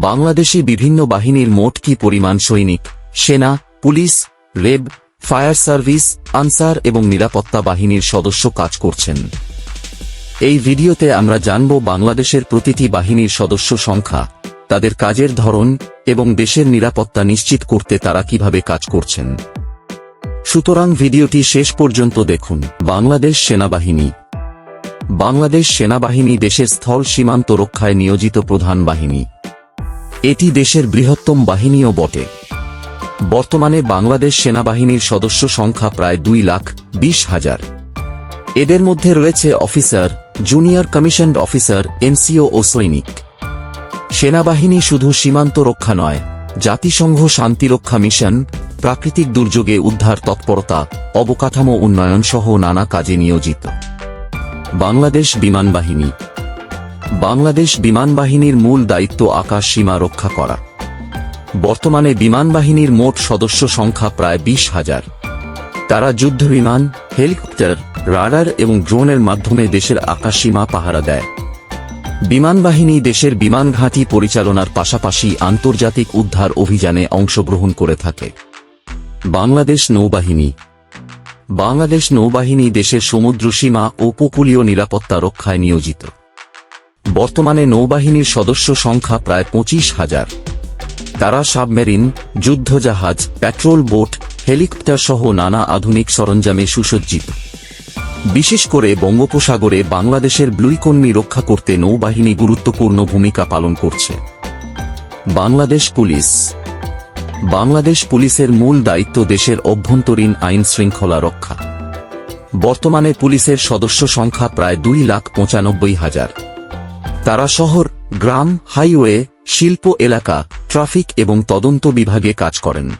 বাংলাদেশে বিভিন্ন বাহিনীর মোট কি পরিমাণ সৈনিক? সেনা, police, RAB, fire service, Ansar এবং নিরাপত্তা বাহিনীর সদস্য কাজ করছেন। এই ভিডিওতে আমরা জানব বাংলাদেশের প্রতিটি বাহিনীর সদস্য সংখ্যা, তাদের কাজের ধরন এবং দেশের নিরাপত্তা নিশ্চিত করতে তারা কীভাবে কাজ করছেন। সুতরাং ভিডিওটি শেষ পর্যন্ত দেখুন। বাংলাদেশ সেনাবাহিনী। বাংলাদেশ সেনাবাহিনী দেশের স্থল সীমান্ত রক্ষায় নিয়োজিত প্রধান বাহিনী। এটি দেশের বৃহত্তম বাহিনীও বটে। বর্তমানে বাংলাদেশ সেনাবাহিনীর সদস্য সংখ্যা প্রায় দুই লাখ বিশ হাজার। এদের মধ্যে রয়েছে officer, junior commissioned officer, NCO ও সৈনিক। সেনাবাহিনী শুধু সীমান্ত রক্ষা নয়, জাতিসংঘ শান্তিরক্ষা মিশন, প্রাকৃতিক দুর্যোগে উদ্ধার তৎপরতা, অবকাঠামো উন্নয়ন সহ নানা কাজে নিয়োজিত। বাংলাদেশ বিমান বাহিনী বাংলাদেশ বিমান বাহিনীর মূল দায়িত্ব আকাশ সীমা রক্ষা করা। বর্তমানে বিমান বাহিনীর মোট সদস্য সংখ্যা প্রায় বিশ হাজার। তারা যুদ্ধবিমান হেলিকপ্টার, রাডার এবং ড্রোনের মাধ্যমে দেশের আকাশসীমা পাহারা দেয়। বিমান বাহিনী দেশের বিমান ঘাঁটি পরিচালনার পাশাপাশি আন্তর্জাতিক উদ্ধার অভিযানে অংশগ্রহণ করে থাকে। বাংলাদেশ নৌবাহিনী। বাংলাদেশ নৌবাহিনী দেশের সমুদ্রসীমা ও উপকূলীয় নিরাপত্তা রক্ষায় নিয়োজিত। বর্তমানে নৌবাহিনীর সদস্য সংখ্যা প্রায় পঁচিশ হাজার। তারা সাবমেরিন, যুদ্ধজাহাজ, পেট্রোল বোট, হেলিকপ্টার সহ নানা আধুনিক সরঞ্জামে সুসজ্জিত। বিশেষ করে বঙ্গোপসাগরে বাংলাদেশের ব্লুইকন্যী রক্ষা করতে নৌবাহিনী গুরুত্বপূর্ণ ভূমিকা পালন করছে। বাংলাদেশ পুলিশ। বাংলাদেশ পুলিশের মূল দায়িত্ব দেশের অভ্যন্তরীণ আইন শৃঙ্খলা রক্ষা। বর্তমানে পুলিশের সদস্য সংখ্যা প্রায় দুই লাখ পঁচানব্বই হাজার। তারা শহর, গ্রাম, হাইওয়ে, শিল্প এলাকা, ট্রাফিক এবং তদন্ত বিভাগে কাজ করেন।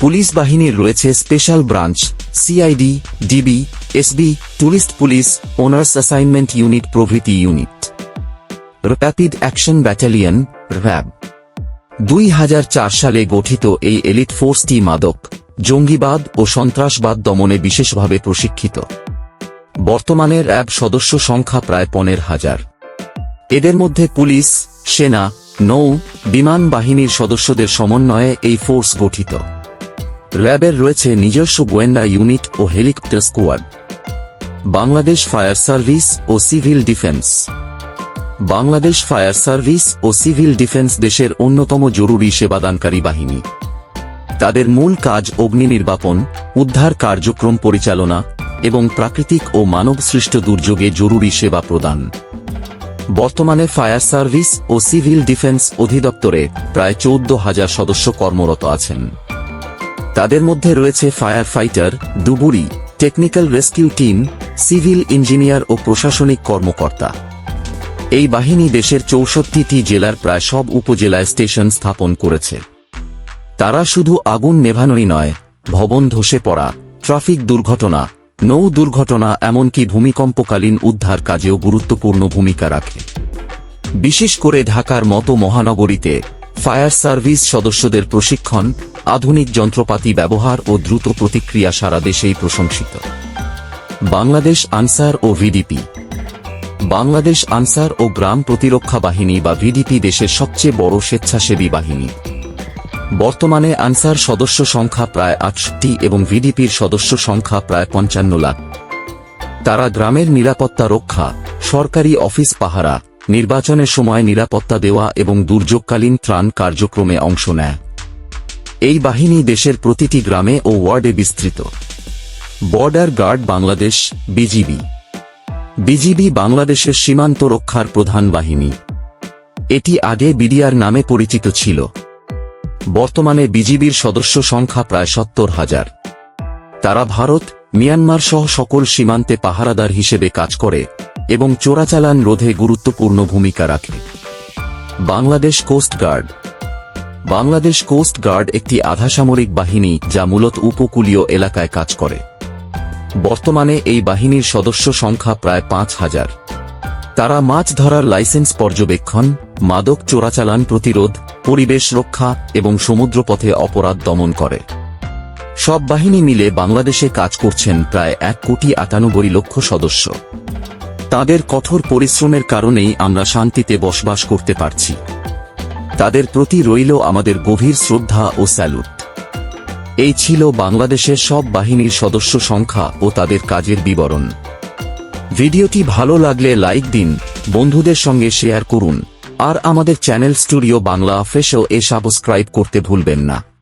পুলিশ বাহিনীর রয়েছে special branch, CID, DB, SB, tourist police, owners assignment unit, প্রভৃতি unit. Rapid action battalion, RAB. দুই সালে গঠিত এই এলিট ফোর্সটি মাদক, জঙ্গিবাদ ও সন্ত্রাসবাদ দমনে বিশেষভাবে প্রশিক্ষিত। বর্তমানে র্যাব সদস্য সংখ্যা প্রায় পনেরো হাজার। এদের মধ্যে পুলিশ, সেনা, নৌ, বিমান বাহিনীর সদস্যদের সমন্বয়ে এই ফোর্স গঠিত। র্যাবের রয়েছে নিজস্ব গোয়েন্দা ইউনিট ও helicopter squad. Bangladesh fire service ও civil defence. Bangladesh fire service ও সিভিল ডিফেন্স দেশের অন্যতম জরুরি সেবাদানকারী বাহিনী। তাদের মূল কাজ অগ্নি নির্বাপন, উদ্ধার কার্যক্রম পরিচালনা এবং প্রাকৃতিক ও মানবসৃষ্ট দুর্যোগে জরুরি সেবা প্রদান। বর্তমানে ফায়ার সার্ভিস ও সিভিল ডিফেন্স অধিদপ্তরে প্রায় চৌদ্দ হাজার সদস্য কর্মরত আছেন। তাদের মধ্যে রয়েছে fire fighter, ডুবুরি, technical rescue team, civil engineer ও প্রশাসনিক কর্মকর্তা। এই বাহিনী দেশের চৌষট্টিটি জেলার প্রায় সব উপজেলায় স্টেশন স্থাপন করেছে। তারা শুধু আগুন নেভানোই নয়, ভবন ধসে পড়া, ট্রাফিক দুর্ঘটনা নৌ দুর্ঘটনা এমনকি ভূমিকম্পকালীন উদ্ধার কাজেও গুরুত্বপূর্ণ ভূমিকা রাখে। বিশেষ করে ঢাকার মতো মহানগরীতে ফায়ার সার্ভিস সদস্যদের প্রশিক্ষণ, আধুনিক যন্ত্রপাতি ব্যবহার ও দ্রুত প্রতিক্রিয়া সারা দেশেই প্রশংসিত। বাংলাদেশ আনসার ও ভিডিপি। বাংলাদেশ আনসার ও গ্রাম প্রতিরক্ষা বাহিনী বা ভিডিপি দেশের সবচেয়ে বড় স্বেচ্ছাসেবী বাহিনী। বর্তমানে আনসার সদস্য সংখ্যা প্রায় আটষট্টি এবং ভিডিপির সদস্য সংখ্যা প্রায় পঞ্চান্ন লাখ। তারা গ্রামের নিরাপত্তা রক্ষা, সরকারি অফিস পাহারা, নির্বাচনের সময় নিরাপত্তা দেওয়া এবং দুর্যোগকালীন ত্রাণ কার্যক্রমে অংশ নেয়। এই বাহিনী দেশের প্রতিটি গ্রামে ও ওয়ার্ডে বিস্তৃত। Border guard Bangladesh, BGB. BGB বাংলাদেশের সীমান্ত রক্ষার প্রধান বাহিনী। এটি আগে বিডিআর নামে পরিচিত ছিল। বর্তমানে বিজিবির সদস্য সংখ্যা প্রায় সত্তর হাজার। তারা ভারত, মিয়ানমার সহ সকল সীমান্তে পাহারাদার হিসেবে কাজ করে এবং চোরাচালান রোধে গুরুত্বপূর্ণ ভূমিকা রাখে। Bangladesh coast guard. Bangladesh coast guard একটি আধাসামরিক বাহিনী যা মূলত উপকূলীয় এলাকায় কাজ করে। বর্তমানে এই বাহিনীর সদস্য সংখ্যা প্রায় পাঁচ হাজার। তারা মাছ ধরার লাইসেন্স পর্যবেক্ষণ, মাদক চোরাচালান প্রতিরোধ, পরিবেশ রক্ষা এবং সমুদ্রপথে অপরাধ দমন করে। সব বাহিনী মিলে বাংলাদেশে কাজ করছেন প্রায় এক কোটি আটানব্বই লক্ষ সদস্য। তাদের কঠোর পরিশ্রমের কারণেই আমরা শান্তিতে বসবাস করতে পারছি। তাদের প্রতি রইল আমাদের গভীর শ্রদ্ধা ও স্যালুট। এই ছিল বাংলাদেশের সব বাহিনীর সদস্য সংখ্যা ও তাদের কাজের বিবরণ। ভিডিওটি ভালো লাগলে লাইক দিন, বন্ধুদের সঙ্গে শেয়ার করুন, আর আমাদের চ্যানেল স্টুডিও বাংলা অফিসও এ সাবস্ক্রাইব করতে ভুলবেন না।